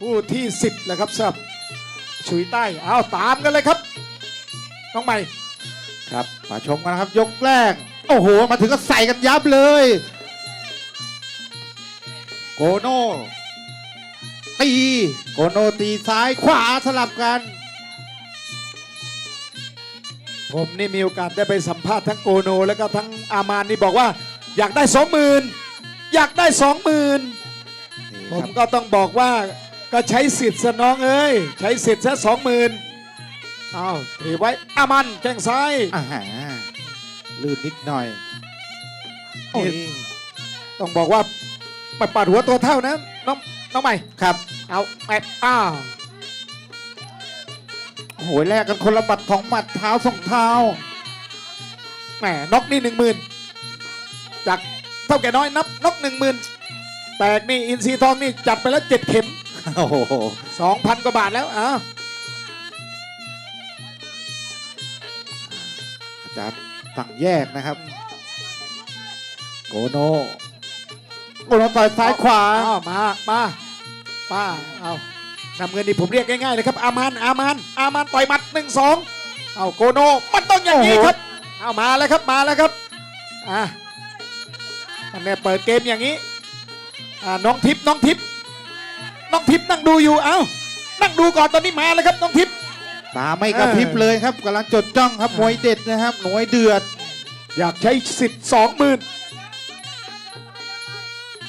คู่ที่ 10แล้วครับสำหรับชุยใต้เอาตามกันเลยครับน้องใหม่ครับมาชมกันนะครับ ยกแรก โอ้โห มาถึงก็ใส่กันยับเลย โกโน่ตี โกโน่ตีซ้ายขวาสลับกัน ผมนี่มีโอกาสได้ไปสัมภาษณ์ทั้งโกโน แล้วก็ทั้งอามานนี่บอกว่า อยากได้สองหมื่นอยากได้สองหมื่นนี่ผคมรับก็ต้องบอกว่า ก็ใช้สิทธิ์ซะน้องเอ้ย ใช้สิทธิ์ซะสองหมื่นเอาถือไว้อามันแข้งซ้ายอ่าฮะลื่นนิดหน่อย โอ้ยต้องบอกว่าไม่ปัดหัวตัวเท่านะน้องน้องใหม่ครับ เอาแม่อ้าวโอ้โหแลกกันคนละบัดของหมัดเท้าสองเท้าแหมน็อกนี่หนึ่งหมื่นจากเท่าแก่น้อยนับน็อกหนึ่งหมื่นแตกนี่อินซีทองนี่จัดไปแล้วเจ็ดเข็ม โอ้โหสองพันกว่าบาทแล้วอ้าวอาจารย์สั่งแยกนะครับ โกโนโกโนต่อยซ้ายขวาอ้าวมามาป้าเอานำเงินนี่ผมเรียกง่ายๆเลยครับ อามันอามันอามันต่อยหมัดหนึ่งสองเอาโกโนมันต้องอย่างนี้โอ้โหครับเอามาแล้วครับมาแล้วครับอะอันนี้เปิดเกมอย่างนี้อ่าน้องทิพย์น้องทิพย์ น้องทิพย์นั่งดูอยู่เอ้านั่งดูก่อนตอนนี้มาแล้วครับน้องทิพย์ตาไม่กระพริบเลยครับกำลังจดจ้องครับมวยเด็ดนะครับหน่วยเดือด อยากใช้สิทธิ์สองหมื่น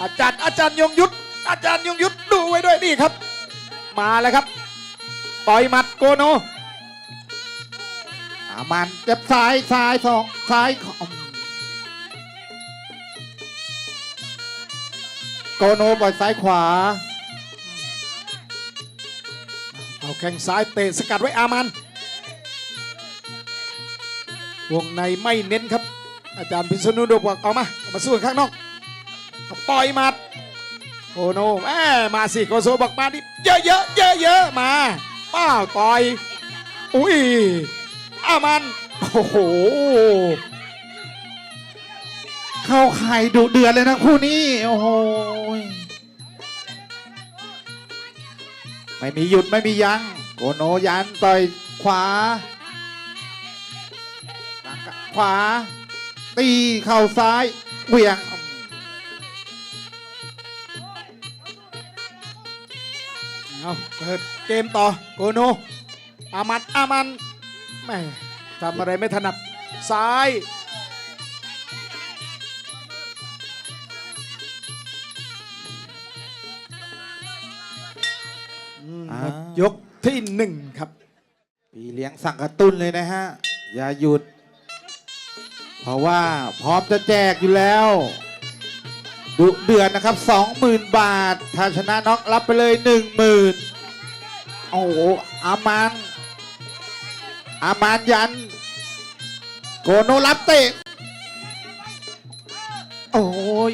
อาจารย์อาจารย์ยงยุทธอาจารย์ยงยุทธดูไว้ด้วยนี่ครับ มาแล้วครับ ต่อยหมัดโกโนอามันเจ็บซ้ายซ้ายสองซ้ายของโกโนปล่อยซ้ายขวา เอาแข้งซ้ายเตะสกัดไว้อามัน วงในไม่เน้นครับ อาจารย์พิษณุดบอกเอามาเอามาสู้กันข้างนอกเอาปล่อยมัดโกโนแหมมาสิโกโซบอกมาดิเยอะเยอะเยอะเยอะมาป้าต่อยอุ้ยอามันโอ้โหเข้าไข่ดุเดือดเลยนะคู่นี้ โอ้โห ไม่มีหยุดไม่มียัง้งโกโนยันต่อยขวา ขวา ตีเข่าซ้ายเหวี่ยงเอาเปิดเกมต่อโกโนอามันอามันแม่ทำอะไรไม่ถนัดซ้าย ยกที่หนึ่งครับพี่เลี้ยงสั่งกระตุ้นเลยนะฮะ อย่าหยุด เพราะว่าพร้อมจะแจกอยู่แล้ว ดุเดือนนะครับ 20,000 บาท ถ้าชนะน็อกรับไปเลย 10,000 โอ้โหอามันอามานยัน โกโนรับเตะ โอ้ย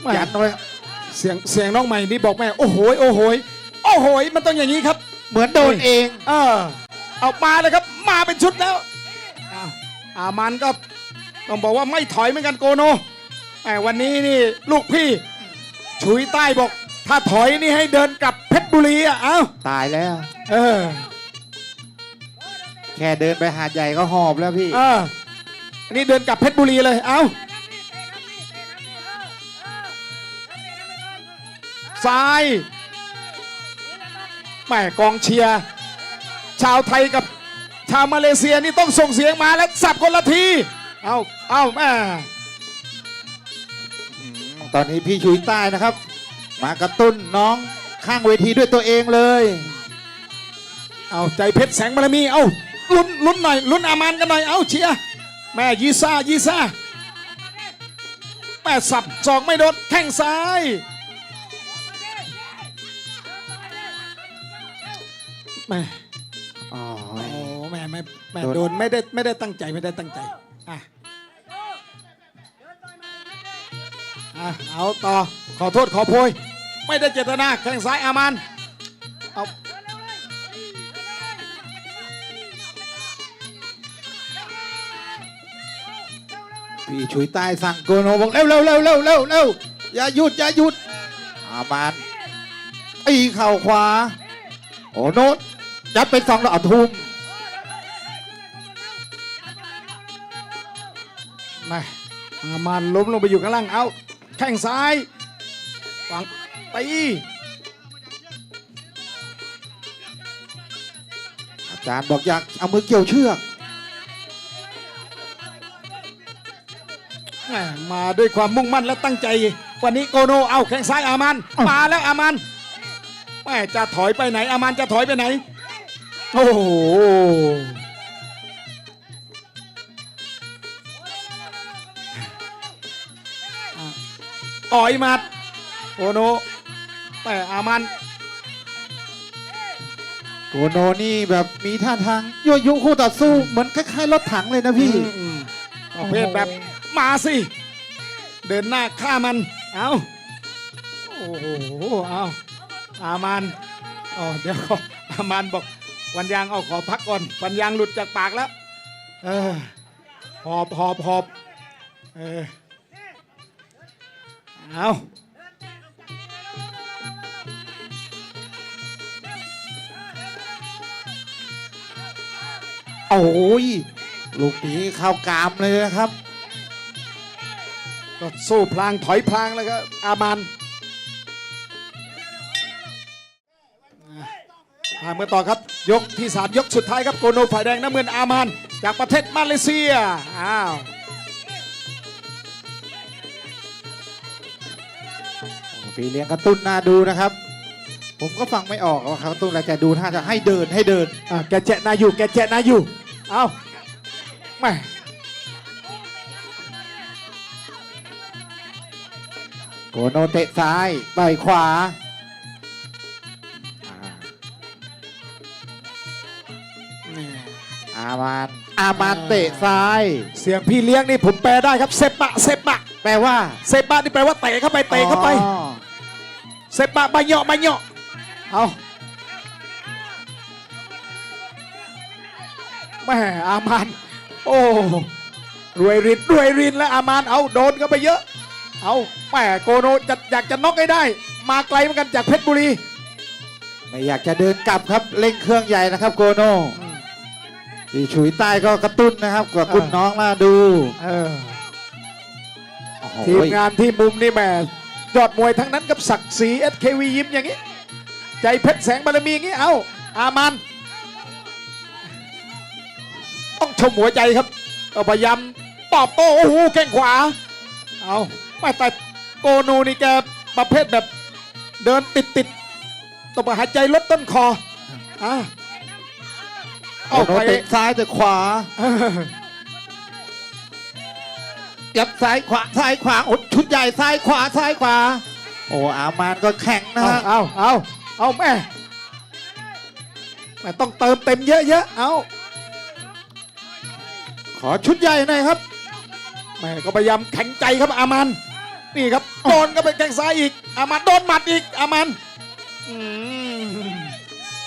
แม่ยันไว้เสียงเสียงน้องใหม่นี่บอกแม่ โอ้โหยโอ้โหย โอ้โหยมันต้องอย่างนี้ครับ เหมือนโดนเองเออเอามาเลยครับ มาเป็นชุดแล้วอ้าวอามันก็ต้องบอกว่าไม่ถอยเหมือนกันโกโนแต่วันนี้นี่ลูกพี่ฉุยใต้บอก ถ้าถอยนี่ให้เดินกลับเพชรบุรีอะเอ้าตายแล้ว เออแค่เดินไปหาดใหญ่ก็หอบแล้วพี่ เอออันนี้เดินกลับเพชรบุรีเลยเอ้าซ้าย แม่กองเชียร์ชาวไทยกับชาวมาเลเซียนี่ต้องส่งเสียงมาแล้วสับคนละที เอาเอาแม่อืมตอนนี้พี่ชุยใต้นะครับ มากระตุ้นน้องข้างเวทีด้วยตัวเองเลย เอาใจเพชรแสงบารมี เอาลุ้นลุ้นหน่อยลุ้นอามันกันหน่อย เอาเชียร์แม่ยีซ่ายีซ่าแม่สับจอกไม่โดนแข้งซ้าย แม่อ๋อ โอ้แม่ไม่แม่โดน โดนไม่ได้ไม่ได้ตั้งใจไม่ได้ตั้งใจอะอะเอาต่อขอโทษขอโพย ไม่ได้เจตนาแข้งซ้ายอามันเอาพี่ชุยใต้สั่งโกโนบอกเร็วเร็วเร็วเร็วเร็วเร็วอย่าหยุดอย่าหยุดอามันตีเข่าขวา โอ้โนต ยัดไปสองแล้วเอาทุ่มมาอามันล้มลงไปอยู่ข้างล่าง เอาแข้งซ้ายฝังตีอาจารย์บอกอยากเอามือเกี่ยวเชือกแหม่มาด้วยความมุ่งมั่นและตั้งใจ วันนี้โกโนเอาแข้งซ้ายอามันมาแล้วอามันแม่จะถอยไปไหนอามันจะถอยไปไหน โอ้โหอะต่อยหมัดโกโนแต่อามันโกโนนี่แบบมีท่าทางยั่วยุคู่ต่อสู้เหมือนคล้ายๆรถถังเลยนะพี่อืมประเภทแบบมาสิ เดินหน้าฆ่ามัน เอาโอ้โหเอาอามันอ๋อเดี๋ยวขออามันบอก วันยางเอาขอพักก่อนวันยางหลุดจากปากแล้วเออหอบหอบหอบเออเอาโอ้ยลูกนี้เข้ากามเลยนะครับ ก็สู้พลางถอยพลางแล้วก็อามัน อ่าเมื่อต่อครับ ยกที่สามยกสุดท้ายครับโกโนฝ่ายแดงน้ำเงินอามานจากประเทศมาเลเซียอ้าวปีเลี้ยงกระตุ้นน่าดูนะครับ ผมก็ฟังไม่ออกว่าเขากระตุ้นอะไรแต่ดูท่าจะให้เดินให้เดินอ่าแกเจนาอยู่แกเจนาอยู่เอาแม่โกโนเตะซ้ายต่อยขวา อ่าอามานอามานเตะซ้าย เสียงพี่เลี้ยงนี่ผมแปลได้ครับเซปะเซปะแปลว่าเซปะนี่แปลว่าเตะเข้าไปเตะเข้าไปอ๋อเซปะบะเหยาะบะเหยาะเอาแม่อามานโอ้รวยรินรวยรินแล้วอามานเอาโดนเข้าไปเยอะ เอาแม่โกโนจะอยากจะน็อกให้ได้ มาไกลเหมือนกันจากเพชรบุรี ไม่อยากจะเดินกลับครับเร่งเครื่องใหญ่นะครับโกโน พี่ฉุยใต้ก็กระตุ้นนะครับกว่าคุณเออน้องน่าดูเออโอ้โหทีมงานที่มุมนี่แหม่ยอดมวยทั้งนั้นกับศักดิ์ศรี SKV ยิ้มอย่างนี้ ใจเพชรแสงบารมีอย่างนี้เอาอามันต้องชมหัวใจครับก็พยายามตอบโต้โอ้โหแข้งขวา เอาไม่แต่โกนูนี่แกประเภทแบบ เดินติดติดๆต้องมาหายใจลดต้นคออะ โกเอาโนไปเตะซ้ายแต่ขวาเออยับซ้ายขวาซ้ายขวาอดชุดใหญ่ซ้ายขวาซ้ายขวา โอ้อามานก็แข็งนะเอาฮะเอาเอาเอาแม่แม่ต้องเติมเต็มเยอะๆเอาขอชุดใหญ่หน่อยครับ แม่ก็พยายามแข็งใจครับอามันนี่ครับโดนก็ไปแข้งซ้ายอีก อามันโดนหมัดอีกอามันอืม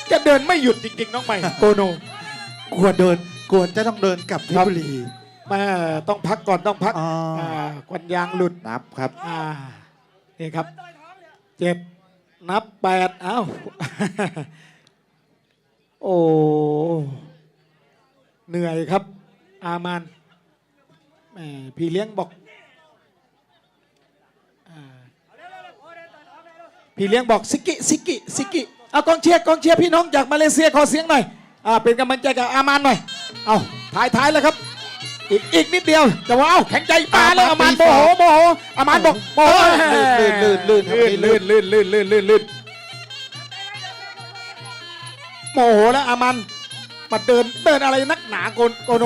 แกเดินไม่หยุดจริงๆน้องใหม่โกโน กลัวเดินกลัวจะต้องเดินกลับเพชรบุรี แม่ต้องพักก่อนต้องพักอ๋ออ่าควันยางหลุดนับครับ อ่านี่ครับ เจ็บนับแปดเอ้า โอ้เหนื่อยครับ อามันแหมพี่เลี้ยงบอกอ่าพี่เลี้ยงบอก ซิกิ ซิกิ ซิกิเอากองเชียร์กองเชียร์พี่น้องจากมาเลเซียขอเสียงหน่อย อ่าเป็นกำลังใจกับอามันหน่อย เอาท้ายท้ายแล้วครับ อีกอีกนิดเดียวแต่ว่าเอ้าแข็งใจมาแล้วอามันโมโหโมโหอามันบอกโมโหลื่นลื่นลื่นลื่นครับลื่นลื่นลื่นลื่นลื่นลื่นลื่นโมโหแล้วอามันมาเดินเดินอะไรนักหนาโกนโกโน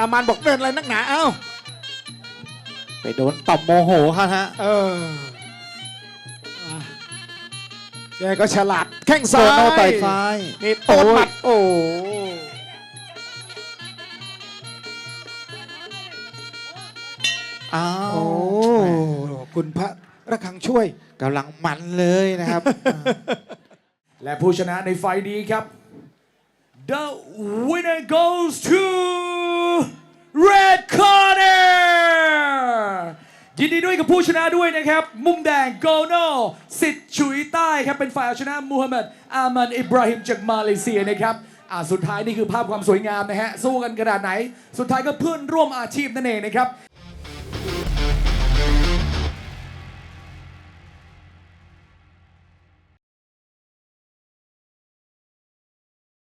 อามันบอกเดินอะไรนักหนาเอ้าไปโดนต่อมโมโหเขาฮะเอออะ แกก็ฉลาดแข้งโกซ้ายโนต่อยซ้ายนี่โตนหมัดโอ้อ้าโอ้วคุณพระระคังช่วยกำลังมันเลยนะครับ และผู้ชนะในไฟล์นี้ครับ The winner goes to Red Corner ยินดีด้วยกับผู้ชนะด้วยนะครับ มุมแดงโกโนสิทธิ์ชุยใต้ครับ เป็นฝ่ายเอาชนะมูฮัมหมัดอามันอิบราฮิมจากมาเลเซียนะครับอ่าสุดท้ายนี่คือภาพความสวยงามนะฮะ สู้กันกระดาษไหน สุดท้ายก็เพื่อนร่วมอาชีพนั่นเองนะครับ